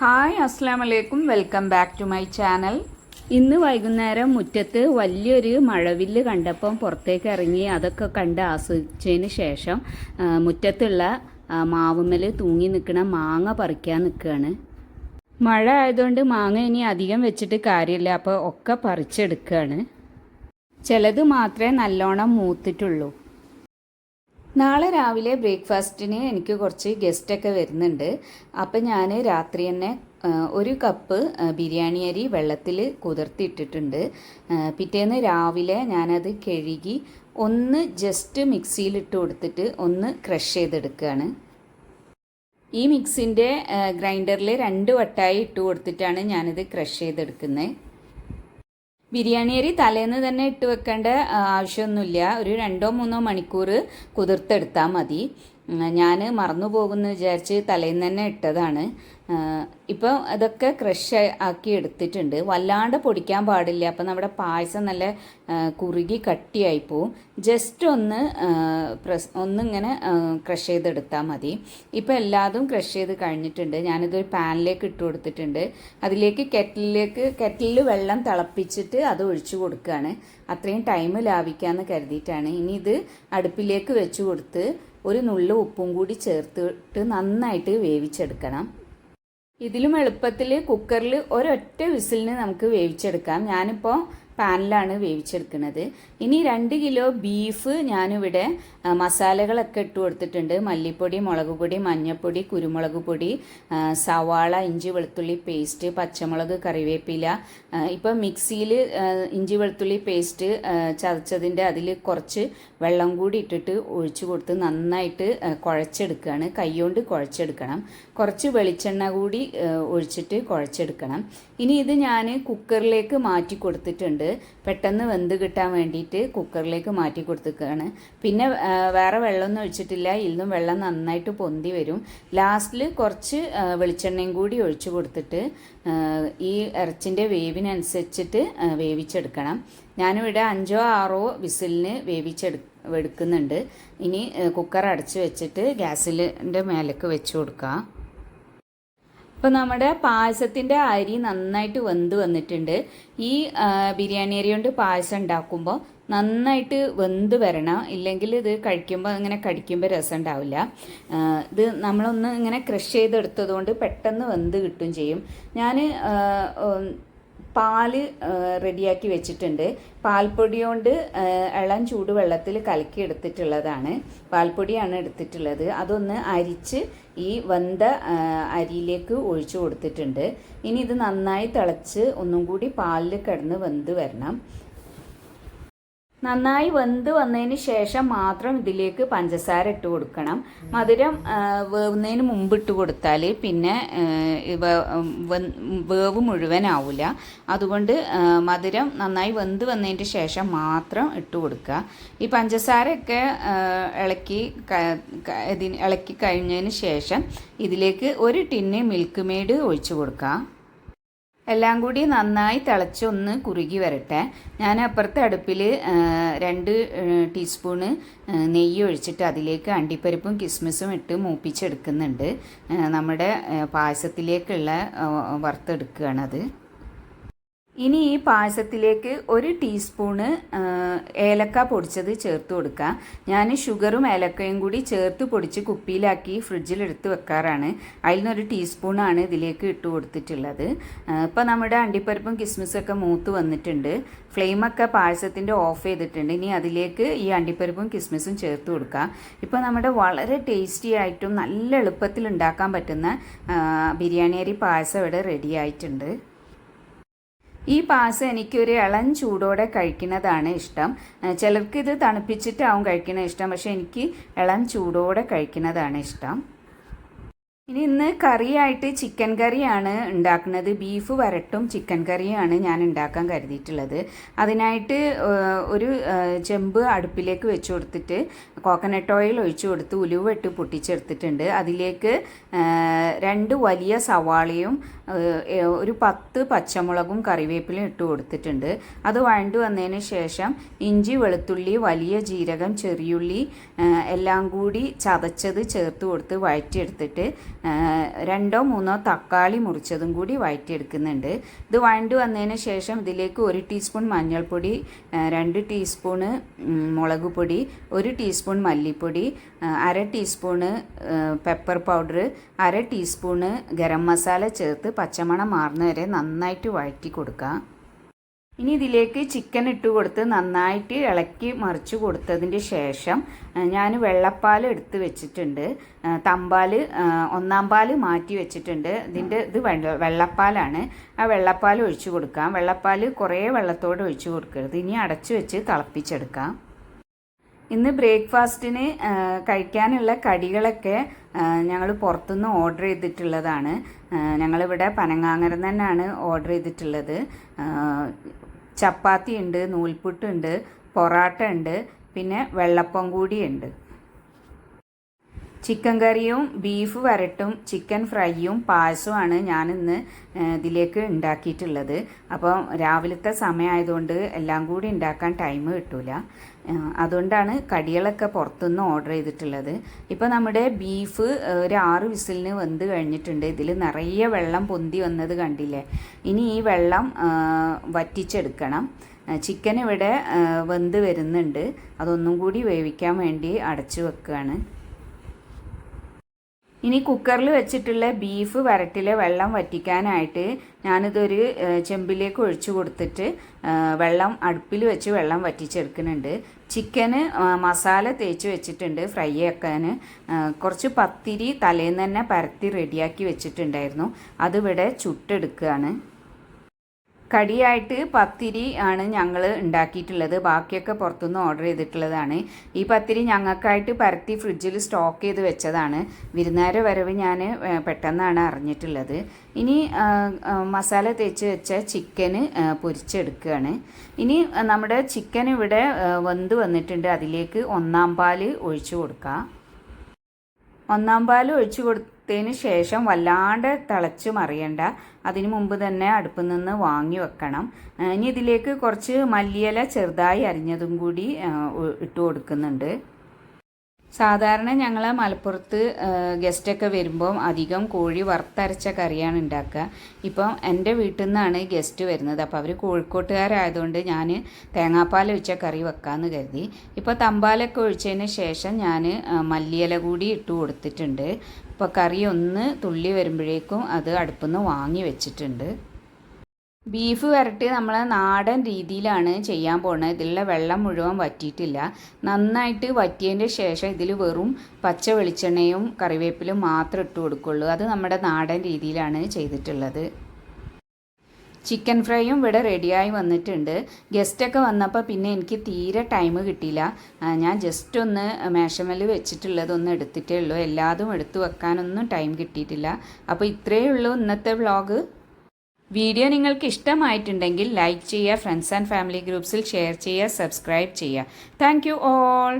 Hi അസ്സാം വലൈക്കും welcome back to my channel. ഇന്ന് വൈകുന്നേരം മുറ്റത്ത് വലിയൊരു മഴവില്ല് കണ്ടപ്പം പുറത്തേക്ക് ഇറങ്ങി അതൊക്കെ കണ്ട് ആസ്വദിച്ചതിന് ശേഷം മുറ്റത്തുള്ള മാവുമ്മൽ തൂങ്ങി നിൽക്കുന്ന മാങ്ങ പറിക്കാൻ നിൽക്കുകയാണ് മഴ ആയതുകൊണ്ട് മാങ്ങ ഇനി അധികം വെച്ചിട്ട് കാര്യമില്ല അപ്പോൾ ഒക്കെ പറിച്ചെടുക്കുകയാണ് ചിലത് മാത്രമേ നല്ലോണം മൂത്തിട്ടുള്ളൂ. നാളെ രാവിലെ ബ്രേക്ക്ഫാസ്റ്റിന് എനിക്ക് കുറച്ച് ഗസ്റ്റൊക്കെ വരുന്നുണ്ട്. അപ്പം ഞാൻ രാത്രി തന്നെ ഒരു കപ്പ് ബിരിയാണി അരി വെള്ളത്തിൽ കുതിർത്തിട്ടിട്ടുണ്ട്. പിറ്റേന്ന് രാവിലെ ഞാനത് കഴുകി ഒന്ന് ജസ്റ്റ് മിക്സിയിലിട്ട് കൊടുത്തിട്ട് ഒന്ന് ക്രഷ് ചെയ്തെടുക്കുകയാണ്. ഈ മിക്സിന്റെ ഗ്രൈൻഡറിൽ രണ്ട് വട്ടായി ഇട്ട് കൊടുത്തിട്ടാണ് ഞാനിത് ക്രഷ് ചെയ്തെടുക്കുന്നത്. ബിരിയാണി അരി തലേന്ന് തന്നെ ഇട്ട് വെക്കേണ്ട ആവശ്യമൊന്നുമില്ല. ഒരു രണ്ടോ മൂന്നോ മണിക്കൂർ കുതിർത്തെടുത്താൽ മതി. ഞാൻ മറന്നു പോകുമെന്ന് വിചാരിച്ച് തലേന്ന് തന്നെ ഇട്ടതാണ്. ഇപ്പോൾ അതൊക്കെ ക്രഷ് ആക്കി എടുത്തിട്ടുണ്ട്. വല്ലാണ്ട് പൊടിക്കാൻ പാടില്ല. അപ്പം നമ്മുടെ പായസം നല്ല കുറുകി കട്ടിയായി പോവും. ജസ്റ്റ് ഒന്ന് പ്രസ് ഒന്നിങ്ങനെ ക്രഷ് ചെയ്തെടുത്താൽ മതി. ഇപ്പോൾ എല്ലാതും ക്രഷ് ചെയ്ത് കഴിഞ്ഞിട്ടുണ്ട്. ഞാനിതൊരു പാനിലേക്ക് ഇട്ട് കൊടുത്തിട്ടുണ്ട്. അതിലേക്ക് കെറ്റിലേക്ക് കെറ്റിലിൽ വെള്ളം തിളപ്പിച്ചിട്ട് അത് ഒഴിച്ചു കൊടുക്കുകയാണ് അത്രയും ടൈം ലാഭിക്കാമെന്ന് കരുതിയിട്ടാണ്. ഇനി ഇത് അടുപ്പിലേക്ക് വെച്ച് കൊടുത്ത് ഒരു നുള്ളു ഉപ്പും കൂടി ചേർത്തിട്ട് നന്നായിട്ട് വേവിച്ചെടുക്കണം. ഇതിലും എളുപ്പത്തിൽ കുക്കറിൽ ഒരൊറ്റ വിസിലിന് നമുക്ക് വേവിച്ചെടുക്കാം. ഞാനിപ്പോൾ പാനിലാണ് വേവിച്ചെടുക്കുന്നത്. ഇനി രണ്ട് കിലോ ബീഫ് ഞാനിവിടെ മസാലകളൊക്കെ ഇട്ട് കൊടുത്തിട്ടുണ്ട്. മല്ലിപ്പൊടി മുളക് പൊടി മഞ്ഞൾപ്പൊടി കുരുമുളക് പൊടി സവാള ഇഞ്ചി വെളുത്തുള്ളി പേസ്റ്റ് പച്ചമുളക് കറിവേപ്പില. ഇപ്പോൾ ഇപ്പം മിക്സിയിൽ ഇഞ്ചി വെളുത്തുള്ളി പേസ്റ്റ് ചതച്ചതിന്റെ അതിൽ കുറച്ച് വെള്ളം കൂടി ഇട്ടിട്ട് ഒഴിച്ചു കൊടുത്ത് നന്നായിട്ട് കുഴച്ചെടുക്കുകയാണ്. കൈകൊണ്ട് കുഴച്ചെടുക്കണം. കുറച്ച് വെളിച്ചെണ്ണ കൂടി ഒഴിച്ചിട്ട് കുഴച്ചെടുക്കണം. ഇനി ഇത് ഞാൻ കുക്കറിലേക്ക് മാറ്റി കൊടുത്തിട്ടുണ്ട്. പെട്ടെന്ന് വെന്ത് കിട്ടാൻ വേണ്ടിയിട്ട് കുക്കറിലേക്ക് മാറ്റി കൊടുത്തേക്കാണ് പിന്നെ വേറെ വെള്ളമൊന്നും ഒഴിച്ചിട്ടില്ല. ഇന്നും വെള്ളം നന്നായിട്ട് പൊന്തി വരും. ലാസ്റ്റിൽ കുറച്ച് വെളിച്ചെണ്ണയും കൂടി ഒഴിച്ചു കൊടുത്തിട്ട് ഈ ഇറച്ചിന്റെ വേവിനനുസരിച്ചിട്ട് വേവിച്ചെടുക്കണം. ഞാനിവിടെ അഞ്ചോ ആറോ വിസിലിന് വേവിച്ചെടു എടുക്കുന്നുണ്ട്. ഇനി കുക്കർ അടച്ച് വെച്ചിട്ട് ഗ്യാസിലിന്റെ മേലേക്ക് വെച്ച് കൊടുക്കാം. അപ്പോൾ നമ്മുടെ പായസത്തിന്റെ അരി നന്നായിട്ട് വെന്ത് വന്നിട്ടുണ്ട്. ഈ ബിരിയാണി അരി കൊണ്ട് പായസം ഉണ്ടാക്കുമ്പോൾ നന്നായിട്ട് വെന്ത് വരണം. ഇല്ലെങ്കിൽ ഇത് കഴിക്കുമ്പോൾ ഇങ്ങനെ കടിക്കുമ്പോൾ രസം ഉണ്ടാവില്ല. ഇത് നമ്മളൊന്ന് ഇങ്ങനെ ക്രഷ് ചെയ്തെടുത്തത് കൊണ്ട് പെട്ടെന്ന് വെന്ത് കിട്ടും ചെയ്യും. ഞാൻ പാൽ റെഡിയാക്കി വെച്ചിട്ടുണ്ട്. പാൽപ്പൊടി കൊണ്ട് ഇളം ചൂടുവെള്ളത്തിൽ കലക്കി എടുത്തിട്ടുള്ളതാണ്. പാൽപ്പൊടിയാണ് എടുത്തിട്ടുള്ളത്. അതൊന്ന് അരിച്ച് ഈ വെന്ത അരിയിലേക്ക് ഒഴിച്ചു കൊടുത്തിട്ടുണ്ട്. ഇനി ഇത് നന്നായി തിളച്ച് ഒന്നും കൂടി പാലിൽ കിടന്ന് വെന്ത് വരണം. നന്നായി വെന്ത് വന്നതിന് ശേഷം മാത്രം ഇതിലേക്ക് പഞ്ചസാര ഇട്ട് കൊടുക്കണം. മധുരം വേവുന്നതിന് മുമ്പ് ഇട്ട് കൊടുത്താൽ പിന്നെ വേവ് മുഴുവനാവില്ല അതുകൊണ്ട് മധുരം നന്നായി വെന്ത് വന്നതിന് ശേഷം മാത്രം ഇട്ട് കൊടുക്കുക. ഈ പഞ്ചസാരയൊക്കെ ഇളക്കി ഇതിന് ഇളക്കി കഴിഞ്ഞതിന് ശേഷം ഇതിലേക്ക് ഒരു ടിന്ന് മിൽക്ക് മെയ്ഡ് ഒഴിച്ചു കൊടുക്കാം എല്ലാം കൂടി നന്നായി തിളച്ച് ഒന്ന് കുറുകി വരട്ടെ. ഞാൻ അപ്പുറത്തെ അടുപ്പിൽ രണ്ട് ടീസ്പൂണ് നെയ്യ് ഒഴിച്ചിട്ട് അതിലേക്ക് അണ്ടിപ്പരിപ്പും കിസ്മിസും ഇട്ട് മൂപ്പിച്ചെടുക്കുന്നുണ്ട്. നമ്മുടെ പായസത്തിലേക്കുള്ള വറുത്തെടുക്കുകയാണത്. ഇനി ഈ പായസത്തിലേക്ക് ഒരു ടീസ്പൂണ് ഏലക്ക പൊടിച്ചത് ചേർത്ത് കൊടുക്കുക ഞാൻ ഷുഗറും ഏലക്കയും കൂടി ചേർത്ത് പൊടിച്ച് കുപ്പിയിലാക്കി ഫ്രിഡ്ജിൽ എടുത്ത് വെക്കാറാണ്. അതിൽ നിന്നൊരു ടീസ്പൂണാണ് ഇതിലേക്ക് ഇട്ട് കൊടുത്തിട്ടുള്ളത്. ഇപ്പോൾ നമ്മുടെ അണ്ടിപ്പരിപ്പും കിസ്മിസൊക്കെ മൂത്ത് വന്നിട്ടുണ്ട്. ഫ്ലെയിമൊക്കെ പായസത്തിന്റെ ഓഫ് ചെയ്തിട്ടുണ്ട്. ഇനി അതിലേക്ക് ഈ അണ്ടിപ്പരിപ്പും കിസ്മിസും ചേർത്ത് കൊടുക്കുക ഇപ്പോൾ നമ്മുടെ വളരെ ടേസ്റ്റി ആയിട്ടും നല്ല എളുപ്പത്തിൽ ഉണ്ടാക്കാൻ പറ്റുന്ന ബിരിയാണി അരി പായസം ഇവിടെ റെഡി ആയിട്ടുണ്ട്. ഈ പായസം എനിക്കൊരു ഇളം ചൂടോടെ കഴിക്കുന്നതാണ് ഇഷ്ടം. ചിലർക്ക് ഇത് തണുപ്പിച്ചിട്ടാവും കഴിക്കുന്നത് ഇഷ്ടം പക്ഷെ എനിക്ക് ഇളം ചൂടോടെ കഴിക്കുന്നതാണ് ഇഷ്ടം. ഇനി ഇന്ന് കറിയായിട്ട് ചിക്കൻ കറിയാണ് ഉണ്ടാക്കുന്നത്. ബീഫ് വരട്ടും ചിക്കൻ കറിയാണ് ഞാൻ ഉണ്ടാക്കാൻ കരുതിയിട്ടുള്ളത്. അതിനായിട്ട് ഒരു ചെമ്പ് അടുപ്പിലേക്ക് വെച്ച് കൊടുത്തിട്ട് കോക്കനട്ട് ഓയിൽ ഒഴിച്ച് കൊടുത്ത് ഉലുവ ഇട്ട് പൊട്ടിച്ചെടുത്തിട്ടുണ്ട്. അതിലേക്ക് രണ്ട് വലിയ സവാളയും ഒരു പത്ത് പച്ചമുളകും കറിവേപ്പിലും ഇട്ട് കൊടുത്തിട്ടുണ്ട്. അത് വഴണ്ടു വന്നതിന് ശേഷം ഇഞ്ചി വെളുത്തുള്ളി വലിയ ജീരകം ചെറിയുള്ളി എല്ലാം കൂടി ചതച്ചത് ചേർത്ത് കൊടുത്ത് വഴറ്റിയെടുത്തിട്ട് രണ്ടോ മൂന്നോ തക്കാളി മുറിച്ചതും കൂടി വഴറ്റിയെടുക്കുന്നുണ്ട്. ഇത് വഴണ്ടു വന്നതിന് ശേഷം ഇതിലേക്ക് ഒരു ടീസ്പൂൺ മഞ്ഞൾപ്പൊടി രണ്ട് ടീസ്പൂണ് മുളക് പൊടി ഒരു ടീസ്പൂൺ മല്ലിപ്പൊടി അര ടീസ്പൂണ് പെപ്പർ പൗഡർ അര ടീസ്പൂണ് ഗരം മസാല ചേർത്ത് പച്ചമണം മാറുന്നവരെ നന്നായിട്ട് വഴറ്റി കൊടുക്കുക. ഇനി ഇതിലേക്ക് ചിക്കൻ ഇട്ട് കൊടുത്ത് നന്നായിട്ട് ഇളക്കി മറിച്ച് കൊടുത്തതിന്റെ ശേഷം ഞാൻ വെള്ളപ്പാൽ എടുത്ത് വെച്ചിട്ടുണ്ട്. തമ്പാൽ ഒന്നാം പാൽ മാറ്റി വെച്ചിട്ടുണ്ട്. ഇതിന്റെ ഇത് വെള്ളപ്പാലാണ്. ആ വെള്ളപ്പാൽ ഒഴിച്ചു കൊടുക്കാം. വെള്ളപ്പാൽ കുറേ വെള്ളത്തോടെ ഒഴിച്ചു കൊടുക്കരുത്. ഇനി അടച്ചു വെച്ച് തിളപ്പിച്ചെടുക്കാം. ഇന്ന് ബ്രേക്ക്ഫാസ്റ്റിന് കഴിക്കാനുള്ള കടികളൊക്കെ ഞങ്ങൾ പുറത്തുനിന്ന് ഓർഡർ ചെയ്തിട്ടുള്ളതാണ്. ഞങ്ങളിവിടെ പനങ്ങാങ്ങരം തന്നെയാണ് ഓർഡർ ചെയ്തിട്ടുള്ളത്. ചപ്പാത്തി ഉണ്ട് നൂൽപുട്ടുണ്ട് പൊറാട്ട ഉണ്ട് പിന്നെ വെള്ളപ്പം കൂടിയുണ്ട് ചിക്കൻ കറിയും ബീഫ് വരട്ടും ചിക്കൻ ഫ്രൈയും പായസവുമാണ് ഞാനിന്ന് ഇതിലേക്ക് ഉണ്ടാക്കിയിട്ടുള്ളത്. അപ്പം രാവിലത്തെ സമയമായതുകൊണ്ട് എല്ലാം കൂടി ഉണ്ടാക്കാൻ ടൈം കിട്ടൂല. ഏഹ്, അതുകൊണ്ടാണ് കടികളൊക്കെ പുറത്തുനിന്ന് ഓർഡർ ചെയ്തിട്ടുള്ളത്. ഇപ്പോൾ നമ്മുടെ ബീഫ് ഒരു ആറ് വിസിലിന് വെന്ത് കഴിഞ്ഞിട്ടുണ്ട്. ഇതിൽ നിറയെ വെള്ളം പൊന്തി വന്നത് കണ്ടില്ലേ? ഇനി ഈ വെള്ളം വറ്റിച്ചെടുക്കണം. ചിക്കൻ ഇവിടെ വെന്ത് വരുന്നുണ്ട്. അതൊന്നും കൂടി വേവിക്കാൻ വേണ്ടി അടച്ചു വെക്കുകയാണ് ഇനി കുക്കറിൽ വെച്ചിട്ടുള്ള ബീഫ് വരട്ടിലെ വെള്ളം വറ്റിക്കാനായിട്ട് ഞാനിതൊരു ചെമ്പിലേക്ക് ഒഴിച്ചു കൊടുത്തിട്ട് വെള്ളം അടുപ്പിൽ വെച്ച് വെള്ളം വറ്റിച്ചെടുക്കുന്നുണ്ട്. ചിക്കന് മസാല തേച്ച് വെച്ചിട്ടുണ്ട് ഫ്രൈ ആക്കാൻ കുറച്ച് പത്തിരി തലേന്ന് തന്നെ പരത്തി റെഡിയാക്കി വെച്ചിട്ടുണ്ടായിരുന്നു. അതിവിടെ ചുട്ടെടുക്കുകയാണ്. കടിയായിട്ട് പത്തിരി ആണ് ഞങ്ങൾ ഉണ്ടാക്കിയിട്ടുള്ളത്. ബാക്കിയൊക്കെ പുറത്തുനിന്ന് ഓർഡർ ചെയ്തിട്ടുള്ളതാണ്. ഈ പത്തിരി ഞങ്ങൾക്കായിട്ട് പരത്തി ഫ്രിഡ്ജിൽ സ്റ്റോക്ക് ചെയ്ത് വെച്ചതാണ്. വിരുന്നാര വരവ് ഞാൻ പെട്ടെന്നാണ് അറിഞ്ഞിട്ടുള്ളത്. ഇനി മസാല തേച്ച് വെച്ച ചിക്കന് പൊരിച്ചെടുക്കുകയാണ്. ഇനി നമ്മുടെ ചിക്കൻ ഇവിടെ വെന്ത് വന്നിട്ടുണ്ട്. അതിലേക്ക് ഒന്നാം പാൽ ഒഴിച്ചു കൊടുക്കാം. ഒന്നാം പാൽ ഒഴിച്ചു കൊടുത്തതിന് ശേഷം വല്ലാണ്ട് തിളച്ച് മറിയണ്ട. അതിനു മുമ്പ് തന്നെ അടുപ്പിൽ നിന്ന് വാങ്ങി വെക്കണം. ഇനി ഇതിലേക്ക് കുറച്ച് മല്ലിയില ചെറുതായി അരിഞ്ഞതും കൂടി ഇട്ട് കൊടുക്കുന്നുണ്ട്. സാധാരണ ഞങ്ങൾ മലപ്പുറത്ത് ഗസ്റ്റൊക്കെ വരുമ്പോൾ അധികം കോഴി വറുത്തരച്ച കറിയാണ് ഉണ്ടാക്കുക. ഇപ്പം എന്റെ വീട്ടിൽ നിന്നാണ് ഗസ്റ്റ് വരുന്നത്. അപ്പോൾ അവർ കോഴിക്കോട്ടുകാരായതുകൊണ്ട് ഞാൻ തേങ്ങാപ്പാൽ ഒഴിച്ച കറി വെക്കാമെന്ന് കരുതി. ഇപ്പോൾ തമ്പാലൊക്കെ ഒഴിച്ചതിന് ശേഷം ഞാൻ മല്ലിയില കൂടി ഇട്ട് കൊടുത്തിട്ടുണ്ട്. ഇപ്പോൾ കറി ഒന്ന് തുള്ളി വരുമ്പോഴേക്കും അത് അടുപ്പിൽ നിന്ന് വാങ്ങി വെച്ചിട്ടുണ്ട്. ബീഫ് വരട്ടി നമ്മൾ നാടൻ രീതിയിലാണ് ചെയ്യാൻ പോണത്. ഇതിലുള്ള വെള്ളം മുഴുവൻ വറ്റിയിട്ടില്ല. നന്നായിട്ട് വറ്റിയതിന്റെ ശേഷം ഇതിൽ വെറും പച്ച വെളിച്ചെണ്ണയും കറിവേപ്പിലും മാത്രം ഇട്ട് കൊടുക്കുള്ളൂ. അത് നമ്മുടെ നാടൻ രീതിയിലാണ് ചെയ്തിട്ടുള്ളത്. ചിക്കൻ ഫ്രൈയും ഇവിടെ റെഡിയായി വന്നിട്ടുണ്ട്. ഗസ്റ്റൊക്കെ വന്നപ്പോൾ പിന്നെ എനിക്ക് തീരെ ടൈം കിട്ടിയില്ല. ഞാൻ ജസ്റ്റ് ഒന്ന് മേശമൽ വെച്ചിട്ടുള്ളതൊന്നും എടുത്തിട്ടേ ഉള്ളൂ. എല്ലാതും എടുത്തു വെക്കാനൊന്നും ടൈം കിട്ടിയിട്ടില്ല. അപ്പോൾ ഇത്രയേ ഉള്ളൂ ഇന്നത്തെ വ്ളോഗ് വീഡിയോ നിങ്ങൾക്ക് ഇഷ്ടമായിട്ടുണ്ടെങ്കിൽ ലൈക്ക് ചെയ്യുക ഫ്രണ്ട്സ് ആൻഡ് ഫാമിലി ഗ്രൂപ്പ്സിൽ ഷെയർ ചെയ്യുക സബ്സ്ക്രൈബ് ചെയ്യുക. Thank you all.